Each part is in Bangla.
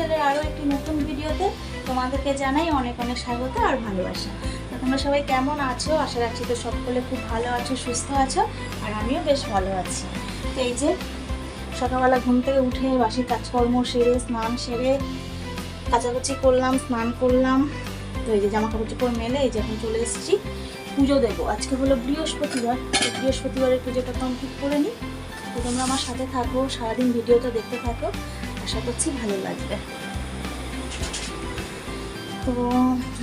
লাইফস্টাইলের আরও একটি নতুন ভিডিওতে তোমাদেরকে জানাই অনেক অনেক স্বাগত আর ভালোবাসা। তো তোমরা সবাই কেমন আছো? আশা রাখছি তো সকলে খুব ভালো আছো, সুস্থ আছো, আর আমিও বেশ ভালো আছি। তো এই যে সকালবেলা ঘুম থেকে উঠে বাসি কাজকর্ম সেরে, স্নান সেরে, কাচাকুচি করলাম, স্নান করলাম। তো এই যে জামা কাপড় চোপড় মেলে এই যে এখন চলে এসেছি পুজো দেবো। আজকে হলো বৃহস্পতিবার। বৃহস্পতিবারের পুজোটা কমপ্লিট করে নিই। তো তোমরা আমার সাথে থাকো, সারাদিন ভিডিওটা দেখতে থাকো। আশা করছি ভালো লাগবে। তো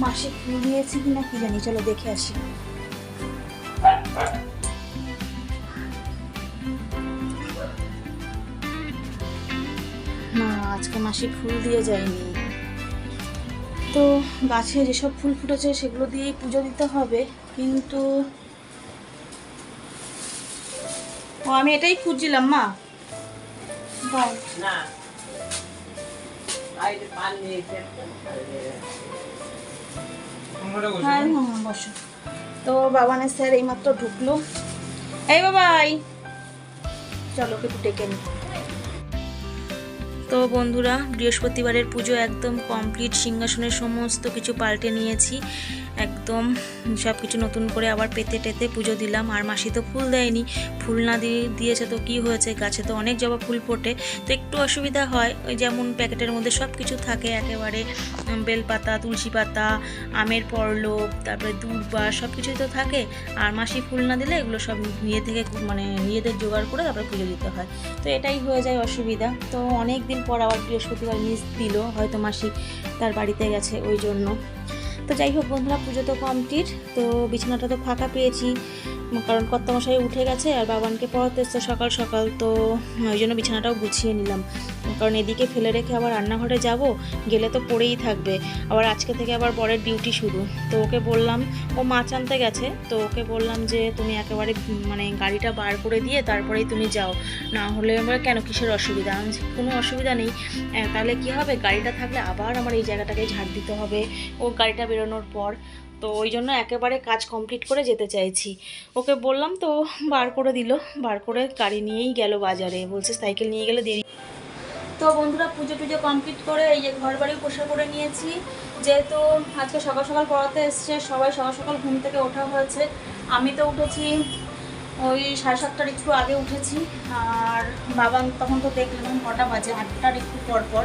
মাসে ফুল দিয়েছি কিনা কি জানি, চলো দেখে আসি। আজকে মাসি ফুল দিয়ে যায়নি। তো গাছে যেসব ফুল ফুটেছে সেগুলো দিয়েই পুজো দিতে হবে, কিন্তু ও, আমি এটাই খুঁজছিলাম, মা। না। হ্যাঁ হ্যাঁ তো বাবানের স্যার এইমাত্র ঢুকলো। এই বাবাই! চলো কিছু ডেকে নি। তো বন্ধুরা, বৃহস্পতিবারের পুজো একদম কমপ্লিট সিংহাসনের সমস্ত কিছু পাল্টে নিয়েছি। একদম সব কিছু নতুন করে আবার পেতে টেতে পুজো দিলাম। আর মাসি তো ফুল দেয়নি। ফুল না দিয়ে দিয়েছে তো কি হয়েছে? গাছে তো অনেক জবা ফুল ফোটে। তো একটু অসুবিধা হয়। ওই যেমন প্যাকেটের মধ্যে সব কিছু থাকে একেবারে। বেলপাতা, তুলসী পাতা, আমের পরলোক, তারপরে দুর্বা সব কিছুই তো থাকে। আর মাসি ফুল না দিলে এগুলো সব নিজে থেকে মানে নিজেদের জোগাড় করে তারপরে পুজো দিতে হয়। তো এটাই হয়ে যায় অসুবিধা। তো অনেক দিন পর আবার বৃহস্পতিবার মিস দিল, হয়তো মাসি তার বাড়িতে গেছে ওই জন্য। তো যাই হোক বন্ধুরা, পুজো তো কমপ্লিট তো বিছানাটা তো ফাঁকা পেয়েছি। কারণ কর্তামশাই উঠে গেছে আর বাবানকে পড়াতে এসছে সকাল সকাল, তো ওই জন্য বিছানাটাও গুছিয়ে নিলাম। কারণ এদিকে ফেলে রেখে আবার রান্নাঘরে যাব, গেলে তো পড়েই থাকবে। আবার আজকে থেকে আবার বরের ডিউটি শুরু। তো ওকে বললাম, ও মাছ আনতে গেছে, তো ওকে বললাম যে তুমি একেবারে মানে গাড়িটা বার করে দিয়ে তারপরেই তুমি যাও। না হলে আমরা কেন কিসের অসুবিধা? কোনো অসুবিধা নেই। তাহলে কি হবে? গাড়িটা থাকলে আবার আমার এই জায়গাটাকে ঝাড় দিতে হবে। ও গাড়িটা বেরোনোর পর তো ওই জন্য একেবারে কাজ কমপ্লিট করে যেতে চাইছি। ওকে বললাম, তো বার করে দিল। বার করে গাড়ি নিয়েই গেল বাজারে। বলছে, সাইকেল নিয়ে গেলে দেরি তো বন্ধুরা, পুজো টুজো কমপ্লিট করে এই যে ঘর বাড়ি পোষা করে নিয়েছি। যেহেতু আজকে সকাল সকাল পড়াতে এসছে, সবাই সকাল সকাল ঘুম থেকে ওঠা হয়েছে। আমি তো উঠেছি ওই সাড়ে সাতটার একটু আগে উঠেছি। আর বাবা তখন তো দেখলাম কটা বাজে, আটটার একটু পর পর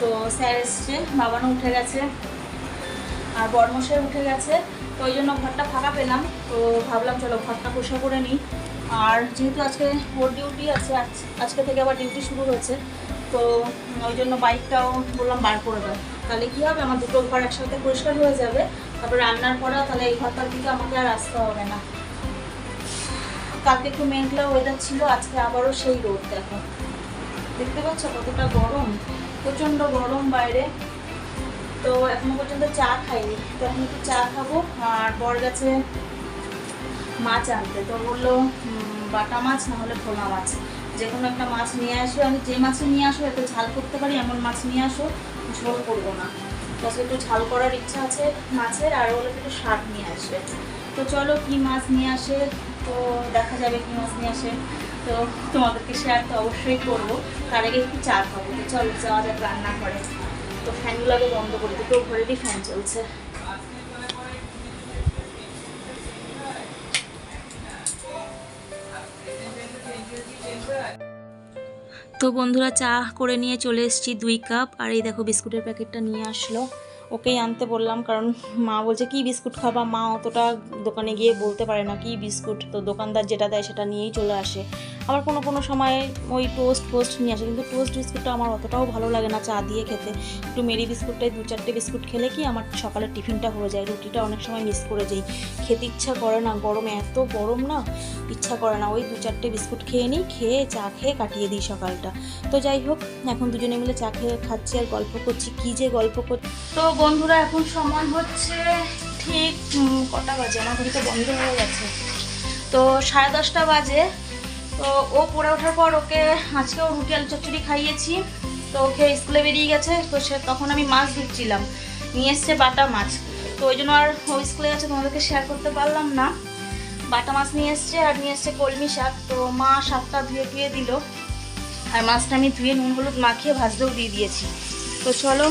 তো স্যার এসছে, বাবানও উঠে গেছে। আর বর্মশাই উঠে গেছে, তো ওই জন্য ঘরটা ফাঁকা পেলাম। তো ভাবলাম চলো ঘরটা পোষা করে নিই। আর যেহেতু আজকে ওর ডিউটি আছে আজকে থেকে আবার ডিউটি শুরু হয়েছে, তো ওই জন্য বাইকটাও বললাম বার করে দেয় তাহলে কী হবে? আমার দুটো ঘর একসাথে পরিষ্কার হয়ে যাবে। তারপর রান্নার পরেও তাহলে এই ঘরটার দিকে আমাকে আর আসতে হবে না। কালকে একটু মেঘলা ওয়েদার ছিল, আজকে আবারও সেই রোদ দেখো। দেখতে পাচ্ছ কতটা গরম? প্রচণ্ড গরম বাইরে। তো এখনও পর্যন্ত চা খাইনি। তো এখন একটু চা খাব, আর বর গেছে মাছ আনতে। তো বলল বাটা মাছ না হলে ভোলা মাছ। যে কোনো একটা মাছ নিয়ে আসো, আমি যে মাছই নিয়ে আসো একটু ঝাল করতে পারি, এমন মাছ নিয়ে আসো, ঝোল করব না। আজকে একটু ঝাল করার ইচ্ছা আছে মাছের, আর ওগুলো একটু শাক নিয়ে আসবে তো চলো কি মাছ নিয়ে আসে, তো দেখা যাবে কি মাছ নিয়ে আসে। তো তোমাদেরকে শেয়ার তো অবশ্যই করব। তার আগে একটু চা খাব। তো চলো যাওয়া যাক রান্না করে তো ফ্যানগুলোকে বন্ধ করে দুটো ঘরেরই ফ্যান চলছে। তো বন্ধুরা, চা করে নিয়ে চলে এসেছি দুই কাপ। আর এই দেখো, বিস্কুটের প্যাকেটটা নিয়ে আসলো। ওকেই আনতে বললাম, কারণ মা বলছে, কি বিস্কুট খাবা? মা অতটা দোকানে গিয়ে বলতে পারে না, কি বিস্কুট? তো দোকানদার যেটা দেয় সেটা নিয়েই চলে আসে। আবার কোনো কোনো সময় ওই টোস্ট ফোস্ট নিয়ে আসে। কিন্তু টোস্ট বিস্কুটটা আমার অতটাও ভালো লাগে না চা দিয়ে খেতে। একটু মেরি বিস্কুটটাই, দু চারটে বিস্কুট খেলে কি আমার সকালের টিফিনটা হয়ে যায়। রুটিটা অনেক সময় মিস করে যাই। খেতে ইচ্ছা করে না, গরমে এত গরম না, ইচ্ছা করে না। ওই দু চারটে বিস্কুট খেয়ে নিই, খেয়ে চা খেয়ে কাটিয়ে দিই সকালটা। তো যাই হোক, এখন দুজনে মিলে চা খেয়ে খাচ্ছি আর গল্প করছি। কী যে গল্প করছি তো বন্ধুরা, এখন সময় হচ্ছে ঠিক কটা বাজে? আমার ঘড়িটা বন্ধ হয়ে গেছে। তো সাড়ে দশটা বাজে। তো ও পড়ে ওঠার পর ওকে আজকে আজকেও রুটি, আলু চচ্চড়ি খাইয়েছি। তো ওকে স্কুলে বেরিয়ে গেছে, তো সে তখন আমি মাছ ধুচ্ছিলাম নিয়ে এসছে বাটা মাছ। তো ওই জন্য আর ও স্কুলে গেছে, তোমাদেরকে শেয়ার করতে পারলাম না। বাটা মাছ নিয়ে এসছে আর নিয়ে এসছে কলমি শাক। তো মা শাকটা ধুয়ে ধুয়ে দিল। আর মাছটা আমি ধুয়ে নুন, হলুদ মাখিয়ে ভাজতেও দিয়ে দিয়েছি। তো চলো,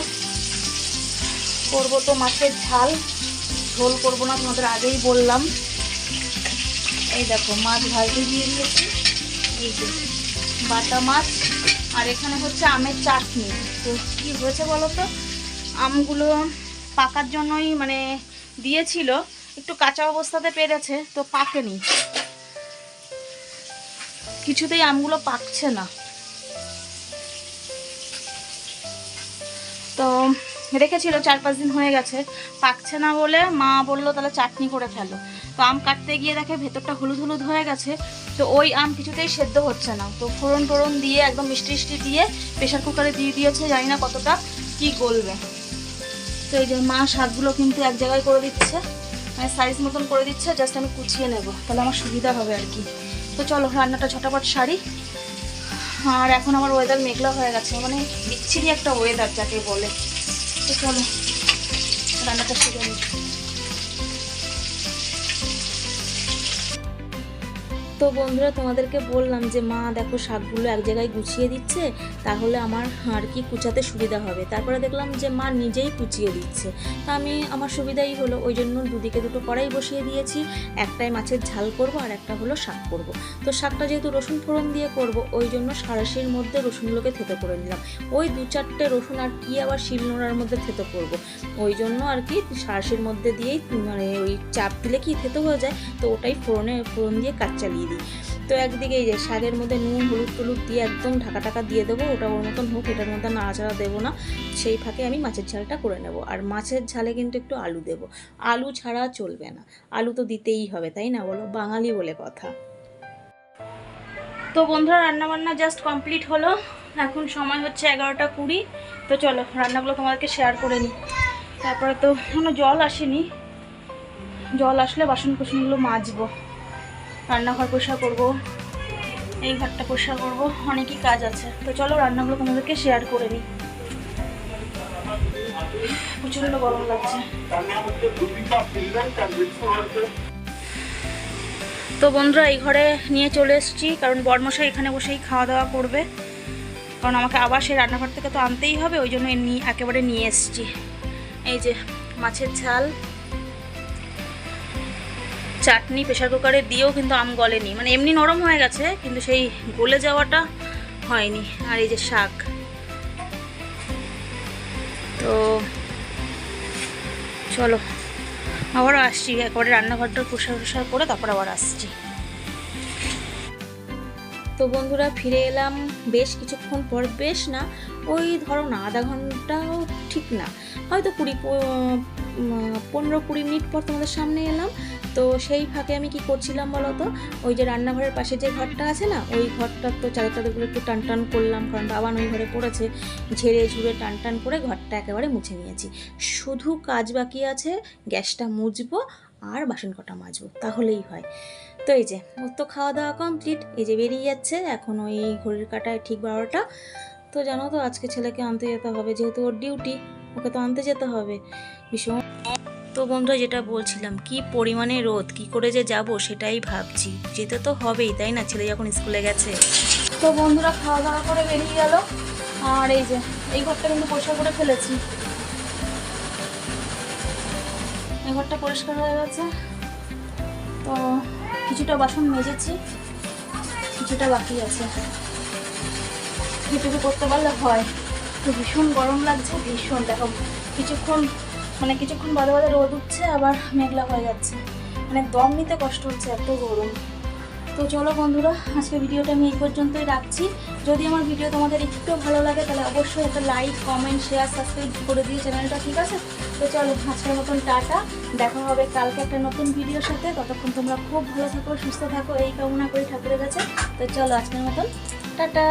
করব তো মাছের ঝাল। ঝোল করব না, তোমাদের আগেই বললাম। এই দেখো, মাছ ভাজতে দিয়ে দিয়েছি। এই বাটা মাছ, আর এখানে হচ্ছে আমের চাটনি। তো কী হয়েছে বলো তো? আমগুলো পাকার জন্যই মানে দিয়েছিল, একটু কাঁচা অবস্থাতে পেরেছে, তো পাকেনি। কিছুতেই আমগুলো পাকছে না। তো রেখেছিল, চার পাঁচ দিন হয়ে গেছে। পাকছে না বলে মা বলল, তাহলে চাটনি করে ফেলো। তো আম কাটতে গিয়ে দেখে ভেতরটা হলুদ হলুদ হয়ে গেছে। তো ওই আম কিছুতেই সেদ্ধ হচ্ছে না। তো ফোড়ন টোড়ন দিয়ে, একদম মিষ্টি মিষ্টি দিয়ে প্রেশার কুকারে দিয়ে দিয়েছে, জানি না কতটা কি গলবে। তো এই যে মা শাকগুলো কিন্তু এক জায়গায় করে দিচ্ছে মানে সাইজ মতন করে দিচ্ছে জাস্ট আমি কুচিয়ে নেব, তাহলে আমার সুবিধা হবে আর কি। তো চলো, রান্নাটা ছটাপট সারি। আর এখন আমার ওয়েদার মেঘলা হয়ে গেছে মানে বিচ্ছিরি একটা ওয়েদার যাকে বলে। তো চলো, রান্নাটা নিই। তো বন্ধুরা, তোমাদেরকে বললাম যে, মা, দেখো শাকগুলো এক জায়গায় গুছিয়ে দিচ্ছে, তাহলে আমার আর কি কুচাতে সুবিধা হবে? তারপরে দেখলাম যে, মা, নিজেই কুচিয়ে দিচ্ছে। তা আমি, আমার সুবিধাই হলো, ওই জন্য দুদিকে দুটো কড়াই বসিয়ে দিয়েছি। একটাই মাছের ঝাল করব আর একটা হলো শাক করব। তো শাকটা যেহেতু রসুন ফোড়ন দিয়ে করব, ওই জন্য সারাশির মধ্যে রসুনগুলোকে থেতো করে নিলাম। ওই দু চারটে রসুন আর কি আবার শিলনোড়ার মধ্যে থেতো করব। ওই জন্য আর কি সারাশির মধ্যে দিয়েই মানে ওই চাপ দিলে কি থেতো হয়ে যায়, তো ওটাই ফোড়নে, ফোড়ন দিয়ে কাজ চালিয়ে তো একদিকে এই যে শাকের মধ্যে নুন, হলুদ টলুদ দিয়ে একদম ঢাকা টাকা দিয়ে দেবো, ওটা ওর মতন হোক, এটার মধ্যে নাড়াচাড়া দেবো না, সেই ফাঁকে আমি মাছের ঝালটা করে নেব। আর মাছের ঝালে কিন্তু একটু আলু দেবো। আলু ছাড়া চলবে না। আলু তো দিতেই হবে, তাই না বলো? বাঙালি বলে কথা। তো বন্ধুরা, রান্নাবান্না জাস্ট কমপ্লিট হলো। এখন সময় হচ্ছে এগারোটা কুড়ি। তো চলো, রান্নাগুলো তোমাদেরকে শেয়ার করে নিই। তারপরে তো এখনও জল আসেনি। জল আসলে বাসন কুসনগুলো মাজবো। রান্নাঘর পরিষ্কার করব, এই ঘরটা পরিষ্কার করব, অনেকই কাজ আছে। তো চলো রান্নাগুলো তোমাদেরকে শেয়ার করে নিই প্রচণ্ড গরম লাগছে। তো বন্ধুরা, এই ঘরে নিয়ে চলে এসেছি, কারণ বর্মশাই এখানে বসেই খাওয়া দাওয়া করবে। কারণ আমাকে আবার সেই রান্নাঘর থেকে তো আনতেই হবে, ওই জন্য নিয়ে একেবারে নিয়ে এসেছি। এই যে মাছের ঝাল। চাটনি প্রেশার কুকারে দিয়েও কিন্তু আম গলেনি। মানে এমনি নরম হয়ে গেছে, কিন্তু সেই গলে যাওয়াটা হয়নি। আর এই যে শাক। তো চলো, আবার আসছি। একবারে রান্নাঘরটা প্রসার প্রসার করে তারপর আবার আসছি। তো বন্ধুরা, ফিরে এলাম। বেশ কিছুক্ষণ পর, বেশ না, ওই ধরো না, আধা ঘন্টাও ঠিক না। হয়তো কুড়ি পনেরো কুড়ি মিনিট পর তোমাদের সামনে এলাম। তো সেই ফাঁকে আমি কি করছিলাম বলো তো ওই যে রান্নাঘরের পাশে যে ঘরটা আছে না, ওই ঘরটার তো চারিটাগুলো একটু টান টান করলাম, কারণ বাবা ওই ঘরে পড়েছে। ঝেড়ে ঝুড়ে টান টান করে ঘরটা একেবারে মুছে নিয়েছি। শুধু কাজ বাকি আছে, গ্যাসটা মুছবো আর বাসন কটা মাজবো, তাহলেই হয়। তো এই যে, ওর তো খাওয়া দাওয়া কমপ্লিট, এই যে বেরিয়ে যাচ্ছে, এখন ওই ঘড়ির কাটায় ঠিক বারোটা। তো জানো তো, আজকে ছেলেকে আনতে যেতে হবে, যেহেতু ওর ডিউটি, ওকে তো আনতে যেতে হবে। ভীষণ তো বন্ধুরা যেটা বলছিলাম, কি পরিমাণে রোদ, কি করে যে যাব সেটাই ভাবছি। যেতে তো হবেই, তাই না? ছেলে যখন স্কুলে গেছে। তো বন্ধুরা, খাওয়া দাওয়া করে বেরিয়ে গেল। আর এই যে, এই ঘরটা কিন্তু পরিষ্কার করে ফেলেছি। এই ঘরটা পরিষ্কার হয়ে গেছে। তো কিছুটা বাসন মেজেছি, কিছুটা বাকি আছে। যেটুকু করতে পারলে হয়। তো ভীষণ গরম লাগছে, ভীষণ। দেখো, কিছুক্ষণ মানে কিছুক্ষণ বাদে বাদে রোদ উঠছে, আবার মেঘলা হয়ে যাচ্ছে। মানে দম নিতে কষ্ট হচ্ছে, এত গরম। তো চলো বন্ধুরা, আজকে ভিডিওটা আমি এই পর্যন্তই রাখছি। যদি আমার ভিডিও তোমাদের একটু ভালো লাগে, তাহলে অবশ্যই একটা লাইক কমেন্ট শেয়ার সাবস্ক্রাইব করে দিও চ্যানেলটা, ঠিক আছে? তো চলো, আজকের মতন টাটা। দেখা হবে কালকে একটা নতুন ভিডিওর সাথে। ততক্ষণ তোমরা খুব ভালো থাকো, সুস্থ থাকো, এই কামনা করি ঠাকুরের কাছে। তো চলো, আজকের মতন, টাটা।